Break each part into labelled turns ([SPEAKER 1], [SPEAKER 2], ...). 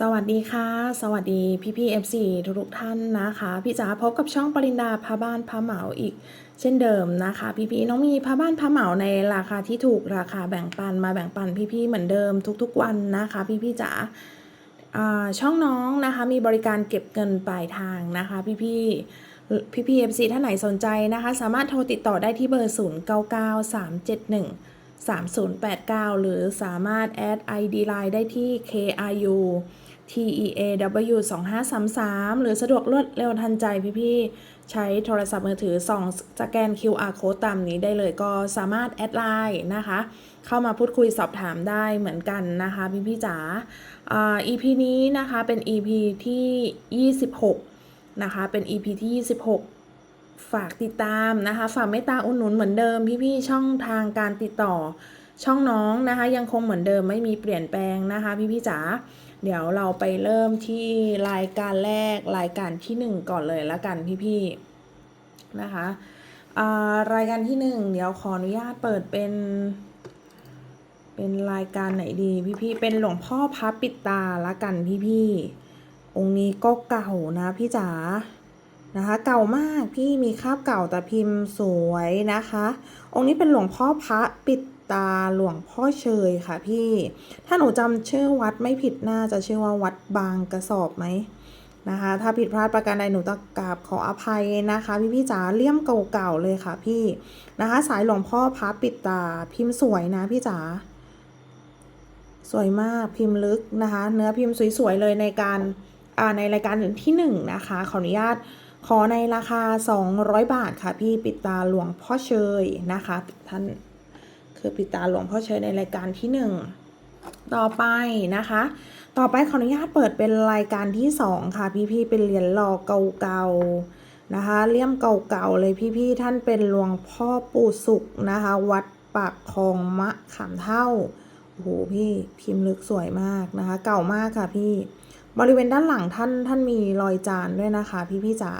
[SPEAKER 1] สวัสดีค่ะ สวัสดีพี่พี่เอฟซีทุกท่านนะคะ พี่จ๋าพบกับช่องปรินดาพาบ้านพาเหมาอีก เช่นเดิมนะคะ พี่พี่น้องมีพาบ้านพาเหมาในราคาที่ถูกราคาแบ่งปันมาแบ่งปันพี่พี่เหมือนเดิมทุกๆวันนะคะ พี่พี่จ๋าอ่าช่องน้องนะคะมีบริการเก็บเงินปลายทางนะคะพี่พี่พี่พี่เอฟซีท่านไหนสนใจนะคะ สามารถโทรติดต่อได้ที่เบอร์ 0 9 9 3 7 1 3089 หรือสามารถแอด ID Line ได้ที่ KRU TEAW 2533หรือสะดวกรวดเร็วทันใจพี่ๆ ใช้โทรศัพท์มือถือส่องสแกน QR code ตามนี้ได้เลยก็สามารถแอดไลน์นะคะ เข้ามาพูดคุยสอบถามได้เหมือนกันนะคะพี่ๆจ๋าอ่า EP นี้นะคะเป็น EP ที่ 26 นะคะ เป็น EP ที่ 26ฝากติดตามนะคะ ฝากเมตตาอุดหนุนเหมือนเดิมพี่ๆช่องทางการติดต่อช่องน้องนะคะ ยังคงเหมือนเดิมไม่มีเปลี่ยนแปลงนะคะ พี่ๆจ๋า เดี๋ยวเราไปเริ่มที่รายการแรกรายการที่หนึ่งก่อนเลยละกันพี่ๆนะคะอ่ารายการที่หนึ่งเดี๋ยวขออนุญาตเปิดเป็น เป็นรายการไหนดีพี่ๆเป็นหลวงพ่อพระปิดตาละกันพี่ๆองค์นี้ก็เก่านะพี่จ๋านะคะเก่ามากพี่มีคราบเก่าแต่พิมพ์สวยนะคะ องค์นี้เป็นหลวงพ่อพระปิด ตาหลวงพ่อเชยค่ะพี่ ถ้าหนูจำชื่อวัดไม่ผิดน่าจะชื่อว่าวัดบางกระสอบไหมนะคะ ถ้าผิดพลาดประการใดหนูต้องกราบขออภัยนะคะ พี่พี่จ๋าเลี่ยมเก่าๆเลยค่ะพี่นะคะ สายหลวงพ่อพระปิดตาพิมพ์สวยนะพี่จ๋าสวยมากพิมพ์ลึกนะคะ เนื้อพิมพ์สวยๆเลยในการในรายการที่หนึ่งนะคะขออนุญาตขอในราคา 200 บาทค่ะพี่ปิดตาหลวงพ่อเชยนะคะท่าน คือปิดตาหลวงพ่อเชยในรายการที่1ต่อไปนะคะ ต่อไปขออนุญาตเปิดเป็นรายการที่2ค่ะ พี่ๆเป็นเหรียญหล่อเก่าๆนะคะเลี่ยมเก่าๆเลยพี่ๆท่านเป็นหลวงพ่อปู่สุขนะคะ วัดปากคลองมะขามเท่าโอ้โหพี่พิมพ์ลึกสวยมากนะคะ เก่ามากค่ะพี่บริเวณด้านหลังท่านท่านมีรอยจานด้วยนะคะ พี่พี่จ๋า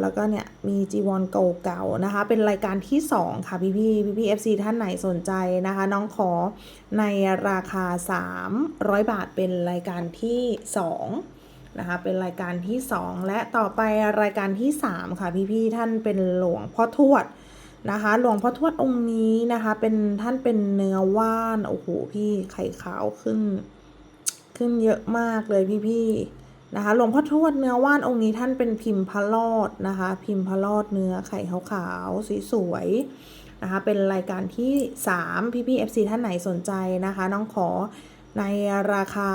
[SPEAKER 1] แล้วก็เนี่ยมีจีวรเก่าๆนะคะ เป็นรายการที่ 2 ค่ะพี่พี่พี่พี่เอฟซีท่านไหนสนใจนะคะ น้องขอในราคา 300 บาทเป็นรายการที่ 2 นะคะ เป็นรายการที่ 2 และต่อไปรายการที่ 3 ค่ะพี่พี่ท่านเป็นหลวงพ่อทวดนะคะ หลวงพ่อทวดองค์นี้นะคะเป็นท่านเป็นเนื้อว่าน โอ้โหพี่ไข่ขาวขึ้น ขึ้นเยอะมากเลยพี่ๆ นะคะหลวงพ่อทวดเนื้อว่านองค์นี้ท่านเป็นพิมพ์พระลอดนะคะ พิมพ์พระลอดเนื้อไข่ขาวๆสวยๆนะคะ เป็นรายการที่ 3 พี่ๆ FC ท่านไหนสนใจนะคะ น้องขอในราคา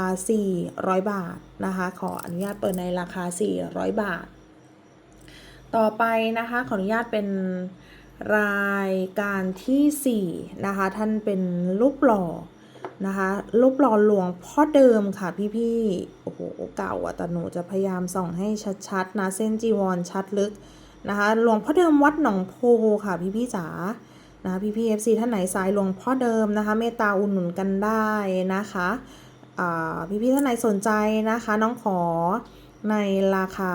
[SPEAKER 1] 400 บาทนะคะ ขออนุญาตเปิดในราคา 400 บาท ต่อไปนะคะ ขออนุญาตเป็นรายการทีสี่4 นะคะ ท่านเป็นรูปหล่อ นะคะรูปหล่อหลวงพ่อเดิมค่ะพี่ๆโอ้โหเก่าอะแต่หนูจะพยายามส่องให้ชัดๆนะเส้นจีวรชัดลึกนะคะหลวงพ่อเดิมวัดหนองโพค่ะพี่ๆจ๋านะพี่ๆ FC ท่านไหนสายหลวงพ่อเดิมนะคะเมตตาอุดหนุนกันได้นะคะอ่พี่ท่านไหนสนใจนะคะน้องขอในราคา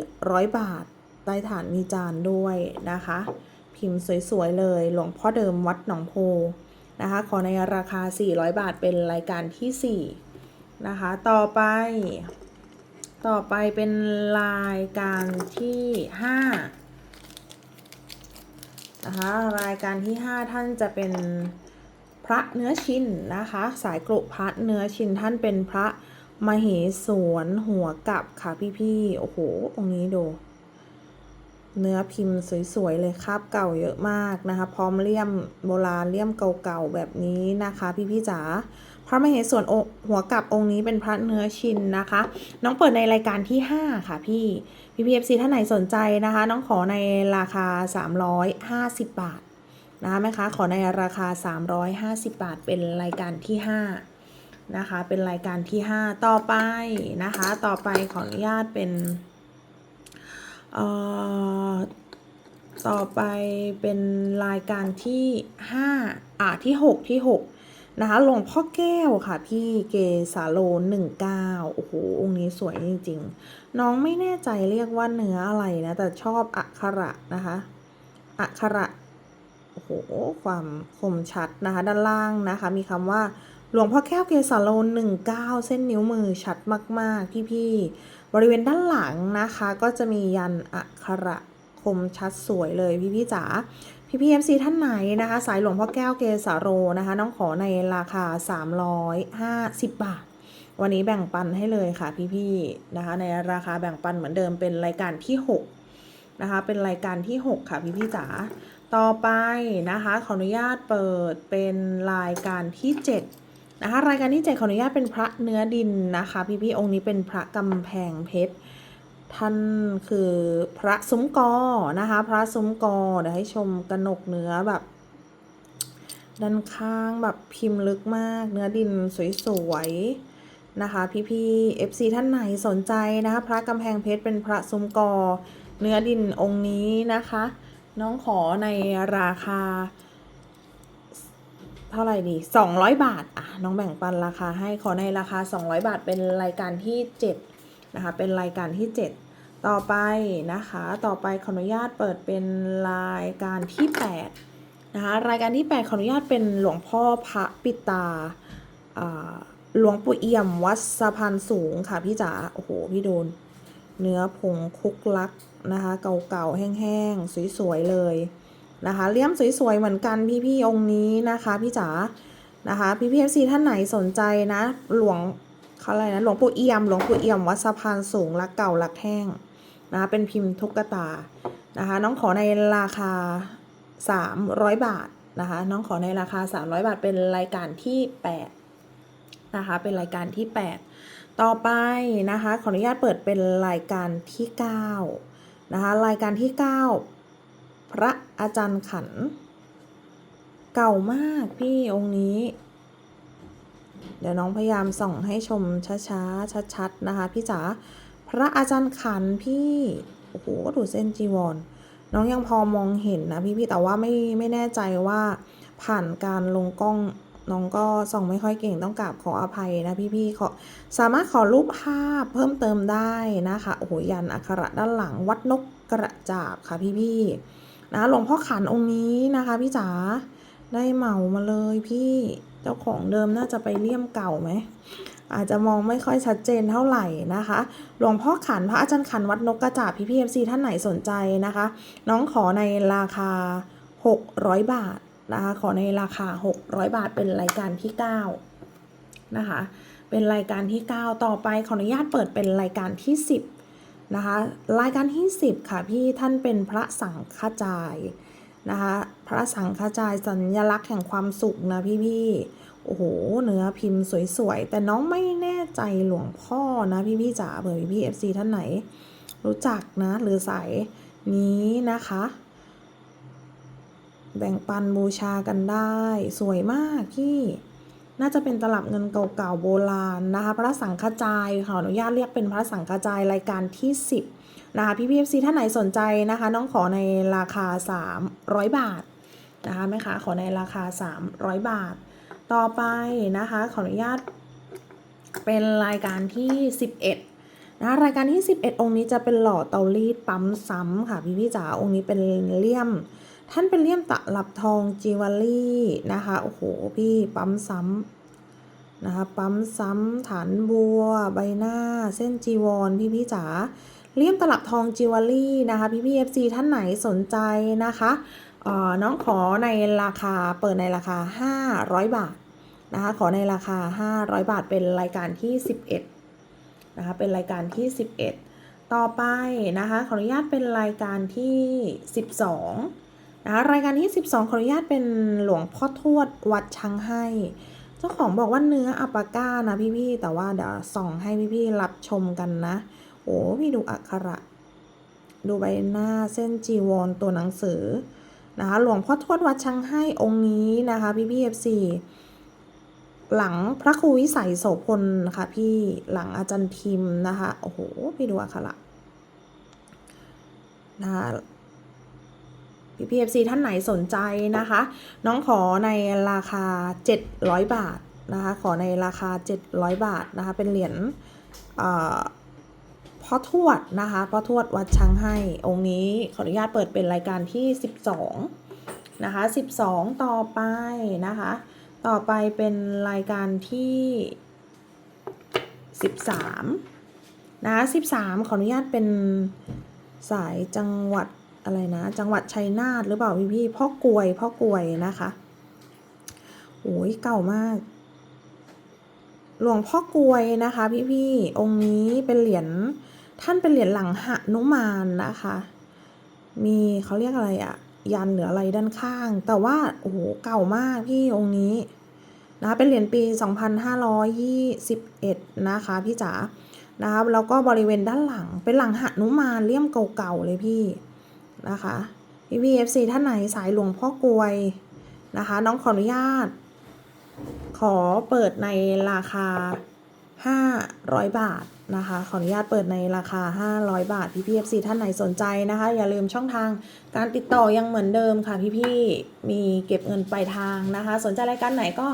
[SPEAKER 1] 400 บาทใต้ฐานมีจานด้วยนะคะ พิมพ์สวยๆเลยหลวงพ่อเดิมวัดหนองโพ นะคะขอในราคา 400 บาทเป็นรายการที่ 4 นะคะ ต่อไป ต่อไปเป็นรายการที่5นะคะรายการที่ 5 ท่านจะเป็นพระเนื้อชินนะคะ สายกรุพระเนื้อชินท่านเป็นพระมเหสวนหัวกับค่ะพี่ๆโอ้โหองค์นี้ดู เนื้อพิมพ์สวยๆเลยคราบเก่าเยอะมากนะคะ พร้อมเลี่ยมโบราณเลี่ยมเก่าๆแบบนี้นะคะ พี่ๆจ๋าพระมเหสวนหัวกับองค์นี้เป็นพระเนื้อชินนะคะ น้องเปิดในรายการที่ 5 ค่ะพี่พี่พีเอฟซีท่านไหนสนใจนะคะ น้องขอในราคา 350 บาทนะคะแม่ค้าขอในราคา 350 บาท เป็นรายการที่ 5 นะคะ เป็นรายการที่ 5 ต่อไปนะคะ ต่อไปขออนุญาตเป็น ต่อไปเป็นรายการที่ 5 อะที่ 6 ที่ 6 นะคะหลวงพ่อแก้วค่ะ พี่เกสาโลหนึ่งเก้าโอ้โห องค์นี้สวยจริง ๆ น้องไม่แน่ใจเรียกว่าเนื้ออะไรนะ แต่ชอบอักขระนะคะ อักขระ โอ้โห ความคมชัดนะคะ ด้านล่างนะคะ มีคำว่าหลวงพ่อแก้วเกสาโลหนึ่งเก้าเส้นนิ้วมือชัดมาก ๆ พี่ๆ บริเวณด้านหลังนะคะ ก็จะมียันอักขระคมชัดสวยเลยพี่ๆจ๋าพี่พีเอฟซีท่านไหนนะคะ สายหลวงพ่อแก้วเกสาโรนะคะ น้องขอในราคา 350 บาท วันนี้แบ่งปันให้เลยค่ะพี่ๆนะคะ ในราคาแบ่งปันเหมือนเดิมเป็นรายการที่ 6 นะคะ เป็นรายการที่ 6 ค่ะพี่ๆจ๋าต่อไปนะคะ ขออนุญาตเปิดเป็นรายการที่ 7 นะคะรายการที่7ขออนุญาตเป็นพระเนื้อดินนะคะ พี่ๆองค์นี้เป็นพระกำแพงเพชรท่านคือพระซุ้มกอนะคะ พระซุ้มกอเดี๋ยวให้ชมกระหนกเนื้อแบบ ด้านข้างแบบพิมพ์ลึกมาก เนื้อดินสวยๆนะคะ พี่ๆ FC ท่านไหนสนใจนะคะ พระกำแพงเพชรเป็นพระซุ้มกอ เนื้อดินองค์นี้นะคะ น้องขอในราคา เท่าไหร่ดี 200 บาทอะน้องแบ่งปันราคาให้ขอในราคา 200 บาท เป็นรายการที่ 7 นะคะ เป็นรายการที่ 7 ต่อไปนะคะ ต่อไปขออนุญาตเปิดเป็นรายการที่8นะคะ รายการที่ 8 ขออนุญาตเป็นหลวงพ่อพระปิตาหลวงปู่เอี่ยมวัดสะพานสูงค่ะพี่จ๋า โอ้โห พี่โดน เนื้อผงคุกลักนะคะ เก่าๆ แห้งๆ สวยๆ เลย นะคะเลี่ยมสวยๆเหมือนกันพี่ๆองค์นี้นะคะพี่จ๋านะคะพี่พีเอฟซีท่านไหนสนใจนะหลวงเขาอะไรนะหลวงปู่เอี่ยมหลวงปู่เอี่ยมวัดสะพานสูงรักเก่ารักแห้งนะคะเป็นพิมพ์ทุกตานะคะน้องขอในราคา 300 บาทนะคะน้องขอในราคา 300 บาทเป็นรายการที่ 8 นะคะเป็นรายการที่ 8 ต่อไปนะคะขออนุญาตเปิดเป็นรายการที่ 9 นะคะรายการที่ 9 พระอาจารย์ขัน เก่ามากพี่องค์นี้ เดี๋ยวน้องพยายามส่องให้ชมช้าๆชัดๆนะคะ พี่จ๋าพระอาจารย์ขันพี่ โอ้โหดูเส้นจีวร น้องยังพอมองเห็นนะพี่พี่แต่ว่าไม่ไม่แน่ใจว่าผ่านการลงกล้องน้องก็ส่องไม่ค่อยเก่งต้องกราบขออภัยนะพี่พี่ขอสามารถขอรูปภาพเพิ่มเติมได้นะคะ โอ้โหยันอักขระด้านหลังวัดนกกระจาบค่ะพี่พี่ นะหลวงพ่อขันองค์นี้นะคะ พี่จ๋าได้เหมามาเลยพี่เจ้าของเดิมน่าจะไปเลี่ยมเก่าไหมอาจจะมองไม่ค่อยชัดเจนเท่าไหร่นะคะ หลวงพ่อขันพระอาจารย์ขันวัดนกกระจาบพี่พีเอฟซีท่านไหนสนใจนะคะ น้องขอในราคา 600 บาทนะคะขอในราคา 600 บาทเป็นรายการที่ 9 นะคะ เป็นรายการที่ 9 ต่อไปขออนุญาตเปิดเป็นรายการที่ 10 นะคะรายการที่ 10 ค่ะพี่ท่านเป็นพระสังฆจายนะคะพระสังฆจายสัญลักษณ์แห่งความสุขนะพี่พี่ๆโอ้โหเนื้อพิมพ์สวยๆ แต่น้องไม่แน่ใจหลวงพ่อนะพี่พี่ๆจ๋าเผื่อพี่พี่เอฟซีท่านไหน รู้จักนะหรือสายนี้นะคะ แบ่งปันบูชากันได้สวยมากพี่ น่าจะเป็นตลับเงินเก่าๆโบราณนะคะ พระสังฆจายขออนุญาตเรียกเป็นพระสังฆจายรายการที่ 10นะคะพี่พีเอฟซีท่านไหนสนใจนะคะ น้องขอในราคา 300 บาทนะคะแม่ค้าขอในราคา 300 บาท ต่อไปนะคะ ขออนุญาตเป็นรายการที่ 11นะคะรายการที่ 11 องค์นี้จะเป็นหล่อเตารีดปั๊มซ้ำค่ะพี่พี่จ๋าองค์นี้เป็นเลี่ยม ท่านเป็นเลี่ยมตะหลับทองจิวเวลรี่นะคะโอ้โหพี่ปั๊มซ้ำนะคะปั๊มซ้ำฐานบัว ใบหน้า เส้นจีวรพี่พี่จ๋าเลี่ยมตลับทองจิวเวลรี่นะคะพี่พี่เอฟซีท่านไหนสนใจนะคะอ่อน้องขอในราคาเปิดในราคา 500 บาทนะคะขอในราคา 500 บาทเป็นรายการที่ 11นะคะเป็นรายการที่ 11 ต่อไปนะคะขออนุญาตเป็นรายการที่ 12 นะคะรายการที่ 12 ขออนุญาตเป็นหลวงพ่อทวดวัดช้างให้ เจ้าของบอกว่าเนื้ออัปาก้านะพี่ๆแต่ว่าเดี๋ยวส่องให้พี่ๆรับชมกันนะ โอ้พี่ดูอักขระ ดูใบหน้าเส้นจีวรตัวหนังสือนะคะหลวงพ่อทวดวัดช้างให้องค์นี้นะคะพี่พีเอฟซีหลังพระครูวิสัยโสพลนะคะพี่หลังอาจารย์ทิมนะคะโอ้โหพี่ดูอะค่ะละนะคะ พี่พีเอฟซีท่านไหนสนใจนะคะ น้องขอในราคา 700 บาทนะคะ ขอในราคา 700 บาทนะคะ เป็นเหรียญพ่อทวดนะคะพ่อทวดวัดช้างให้องค์นี้ขออนุญาตเปิดเป็นรายการที่ 12นะคะ12 ต่อไปนะคะ ต่อไปเป็นรายการที่ 13นะ13 ขออนุญาตเป็นสายจังหวัด อะไรนะ จังหวัดชัยนาทหรือเปล่าพี่พี่ๆพ่อกลวยพ่อกลวยนะคะโอ้ยเก่ามาก หลวงพ่อกลวยนะคะ พี่พี่ๆองค์นี้เป็นเหรียญท่านเป็นเหรียญหลังหนุมานนะคะ มีเขาเรียกอะไรอะยันหรืออะไรด้านข้าง แต่ว่าโอ้โหเก่ามากพี่องค์นี้นะะเป็นเหรียญปี 2521 นะคะพี่จ๋านะคะแล้วก็บริเวณด้านหลังเป็นหลังหนุมานเลี่ยมเก่าๆเลยพี่ นะคะพี่พีเอฟซีท่านไหนสายหลวงพ่อกลวยนะคะ น้องขออนุญาต ขอเปิดในราคา 500 บาทนะคะ ขออนุญาตเปิดในราคา 500 บาท พี่พีเอฟซีท่านไหนสนใจนะคะ อย่าลืมช่องทางการติดต่อยังเหมือนเดิมค่ะพี่พี่มีเก็บเงินปลายทางนะคะ สนใจรายการไหนก็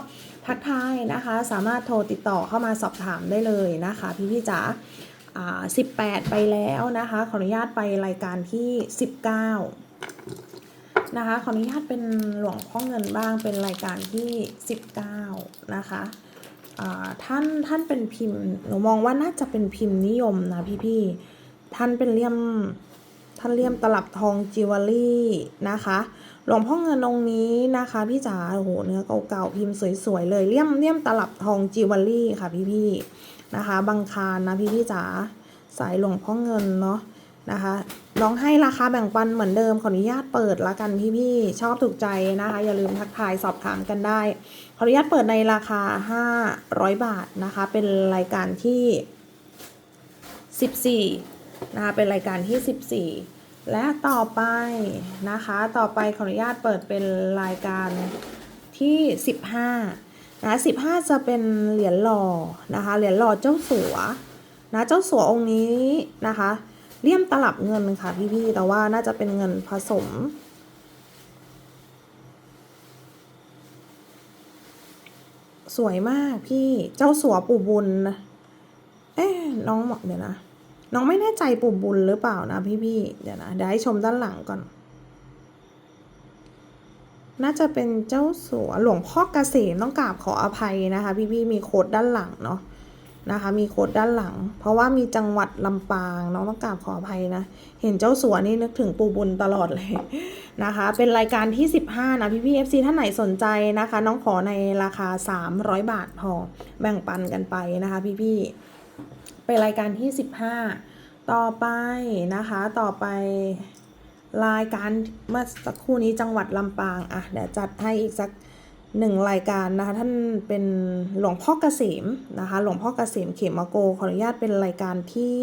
[SPEAKER 1] ทักทายนะคะ สามารถโทรติดต่อเข้ามาสอบถามได้เลยนะคะ พี่พี่จ๋า 18 ไปแล้วนะคะ ขออนุญาตไปรายการที่ 19 นะคะ ขออนุญาตเป็นหลวงพ่อเงินบ้างเป็นรายการที่ 19 นะคะท่านท่านเป็นพิมพ์หนูมองว่าน่าจะเป็นพิมพ์นิยมนะพี่พี่ๆท่านเป็นเลี่ยมท่านเลี่ยมตลับทองจิวเวลรี่นะคะ หลวงพ่อเงินองค์นี้นะคะพี่จ๋าโอ้โหเนื้อเก่าๆพิมพ์สวยๆเลยเลี่ยมเลี่ยมตลับทองจิวเวลรี่ค่ะพี่พี่ๆนะคะบางคารนะพี่พี่จ๋าสายหลวงพ่อเงินเนาะนะคะลองให้ราคาแบ่งปันเหมือนเดิมขออนุญาตเปิดละกันพี่ๆชอบถูกใจนะคะ อย่าลืมทักทายสอบถามกันได้ ขออนุญาตเปิดในราคา 500 บาทนะคะ เป็นรายการที่ 14นะคะเป็นรายการที่ 14 และต่อไปนะคะ ต่อไปขออนุญาตเปิดเป็นรายการที่ 15 นะ15จะเป็นเหรียญหล่อนะคะ เหรียญหล่อเจ้าสัวนะเจ้าสัวองค์นี้นะคะเลี่ยมตลับเงินค่ะพี่ๆแต่ว่าน่าจะเป็นเงินผสมสวยมากพี่เจ้าสัวปู่บุญนะเอ๊น้องบอกเดี๋ยวนะ น้องไม่แน่ใจปู่บุญหรือเปล่านะพี่ๆเดี๋ยวนะเดี๋ยวให้ชมด้านหลังก่อน น่าจะเป็นเจ้าสัวหลวงพ่อเกษมต้องกราบขออภัยนะคะ พี่ๆมีโค้ดด้านหลังเนาะนะคะ มีโค้ดด้านหลัง เพราะว่ามีจังหวัดลำปางน้องต้องกราบขออภัยนะ เห็นเจ้าสัวนี่นึกถึงปูบุญตลอดเลยนะคะ เป็นรายการที่ 15 นะพี่พี่ FC ท่านไหนสนใจนะคะ น้องขอในราคา 300 บาทพอแบ่งปันกันไปนะคะ พี่พี่เป็นรายการที่ 15 ต่อไปนะคะ ต่อไป รายการเมื่อสักครู่นี้จังหวัดลำปางอะเดี๋ยวจัดให้อีกสักหนึ่งรายการนะคะท่านเป็นหลวงพ่อเกษมนะคะหลวงพ่อเกษมเขมโกขออนุญาตเป็นรายการที่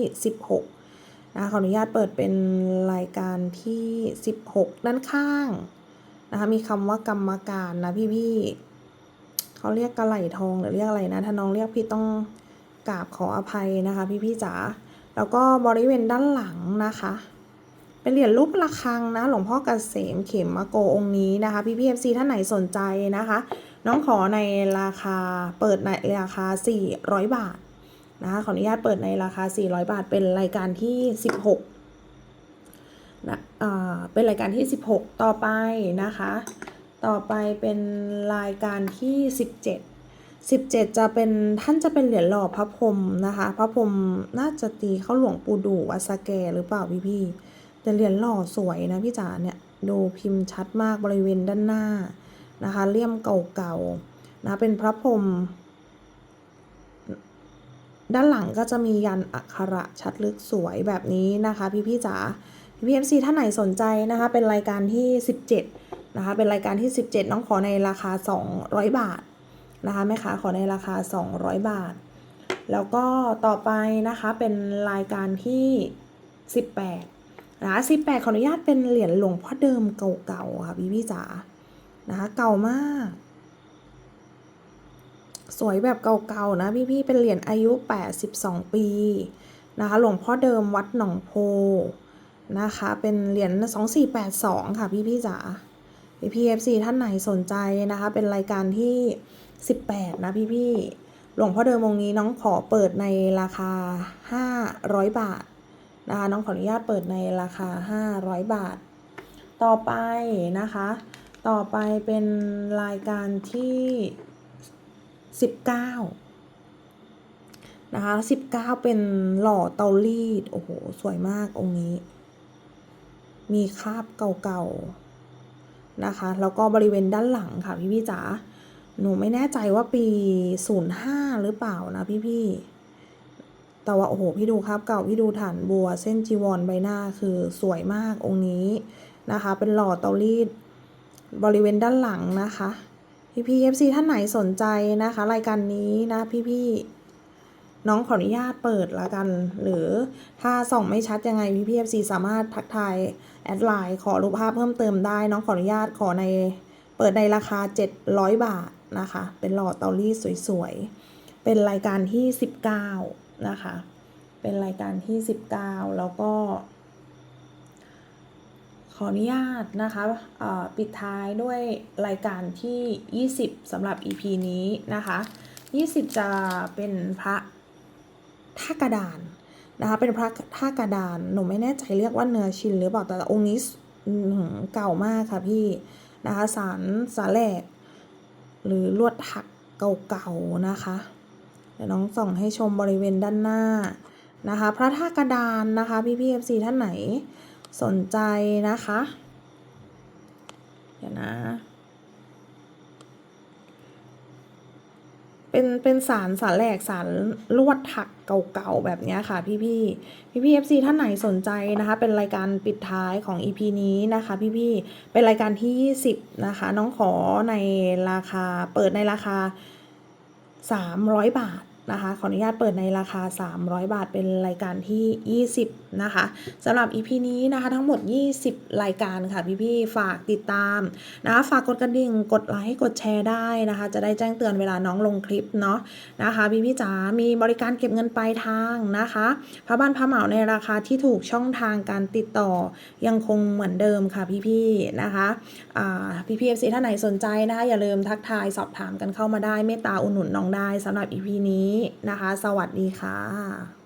[SPEAKER 1] 16นะคะขออนุญาตเปิดเป็นรายการที่ 16 ด้านข้างนะคะมีคำว่ากรรมการนะพี่ๆเขาเรียกกระไหลทองหรือเรียกอะไรนะถ้าน้องเรียกพี่ต้องกราบขออภัยนะคะพี่ๆจ๋าแล้วก็บริเวณด้านหลังนะคะ เป็นเหรียญรูประฆังนะหลวงพ่อเกษมเข็มมะโกองค์นี้นะคะ พี่พีเอฟซีท่านไหนสนใจนะคะ น้องขอในราคาเปิดในราคา 400 บาทนะคะขออนุญาตเปิดในราคา 400 บาท เป็นรายการที่ 16นะอ่าเป็นรายการที่ 16 ต่อไปนะคะ ต่อไปเป็นรายการที่ 17 17 จะเป็นท่านจะเป็นเหรียญหล่อพระพรหมนะคะ พระพรหมน่าจะตีเข้าหลวงปู่ดูวัดสะแกหรือเปล่าพี่พี่ แต่เหรียญหล่อสวยนะพี่จ๋าเนี่ยดูพิมพ์ชัดมากบริเวณด้านหน้านะคะเลี่ยมเก่าๆนะเป็นพระพรหมด้านหลังก็จะมียันอักขระชัดลึกสวยแบบนี้นะคะพี่พี่จ๋าพี่พีเอฟซีท่านไหนสนใจนะคะเป็นรายการที่ 17นะคะเป็นรายการที่ 17 น้องขอในราคา 200 บาทนะคะแม่ค้าขอในราคา 200 บาท แล้วก็ต่อไปนะคะเป็นรายการที่ 18 นะคะ18ขออนุญาตเป็นเหรียญหลวงพ่อเดิมเก่าๆค่ะพี่พี่จ๋านะคะเก่ามาก สวยแบบเก่าๆนะพี่พี่เป็นเหรียญอายุ 82 ปีนะคะหลวงพ่อเดิมวัดหนองโพนะคะเป็นเหรียญ2482 ค่ะพี่พี่จ๋าพี่พี่ FC ท่านไหนสนใจนะคะ เป็นรายการที่ 18 นะพี่พี่หลวงพ่อเดิมองค์นี้น้องขอเปิดในราคา 500 บาท นะคะน้องขออนุญาตเปิดในราคา 500 บาท ต่อไปนะคะ ต่อไปเป็นรายการที่สิบเก้านะคะสิบเก้าเป็นหล่อเตารีด โอ้โห สวยมากองค์นี้ มีคราบเก่าๆ นะคะ แล้วก็บริเวณด้านหลังค่ะพี่พี่จ๋าหนูไม่แน่ใจว่าปี 05 หรือเปล่านะพี่พี่ แต่ว่าโอ้โหพี่ดูครับเก่าพี่ดูฐานบัว เส้นจีวรใบหน้าคือสวยมากองค์นี้นะคะ เป็นหล่อเตารีดบริเวณด้านหลังนะคะพี่พี่เอฟซีท่านไหนสนใจนะคะ รายการนี้นะพี่พี่น้องขออนุญาตเปิดละกัน หรือถ้าส่องไม่ชัดยังไงพี่พี่เอฟซีสามารถทักทายแอดไลน์ขอรูปภาพเพิ่มเติมได้ น้องขออนุญาตขอในเปิดในราคา 700 บาทนะคะ เป็นหลอดเตารีดสวยๆ เป็นรายการที่ 19 นะคะ เป็นรายการที่ 19 แล้วก็ ขออนุญาตนะคะปิดท้ายด้วยรายการที่ 20สำหรับ EP นี้นะคะ 20 จะเป็นพระท่ากระดานนะคะ เป็นพระท่ากระดาน หนูไม่แน่ใจเรียกว่าเนื้อชินหรือเปล่า แต่องค์นี้เก่ามากค่ะพี่นะคะสารสาแหลกหรือลวดถักเก่าๆนะคะ ดี๋ยวน้องส่องให้ชมบริเวณด้านหน้านะคะ พระท่ากระดานนะคะ พี่พี่ FC ท่านไหนสนใจนะคะ เดี๋ยวนะ เป็นเป็นสารสารแหลกสารลวดถักเก่าๆแบบเนี้ยค่ะ พี่พี่พี่พี่เอฟซีท่านไหนสนใจนะคะ เป็นรายการปิดท้ายของ EP นี้นะคะ พี่พี่เป็นรายการที่ 20 นะคะ น้องขอในราคาเปิดในราคา 300 บาท นะคะขออนุญาตเปิดในราคา 300 บาทเป็นรายการที่ 20 นะคะสำหรับ EP นี้นะคะทั้งหมด 20 รายการค่ะพี่ๆฝากติดตามนะคะฝากกดกระดิ่งกดไลค์กดแชร์ได้นะคะ จะได้แจ้งเตือนเวลาน้องลงคลิปเนาะนะคะพี่ๆจ๋ามีบริการเก็บเงินปลายทางนะคะพระบ้านพระเหมาในราคาที่ถูกช่องทางการติดต่อยังคงเหมือนเดิมค่ะพี่ๆนะคะพี่พีเอฟซีท่านไหนสนใจนะคะอย่าลืมทักทายสอบถามกันเข้ามาได้เมตตาอุดหนุนน้องได้สำหรับ EP นี้นะคะ สวัสดีค่ะ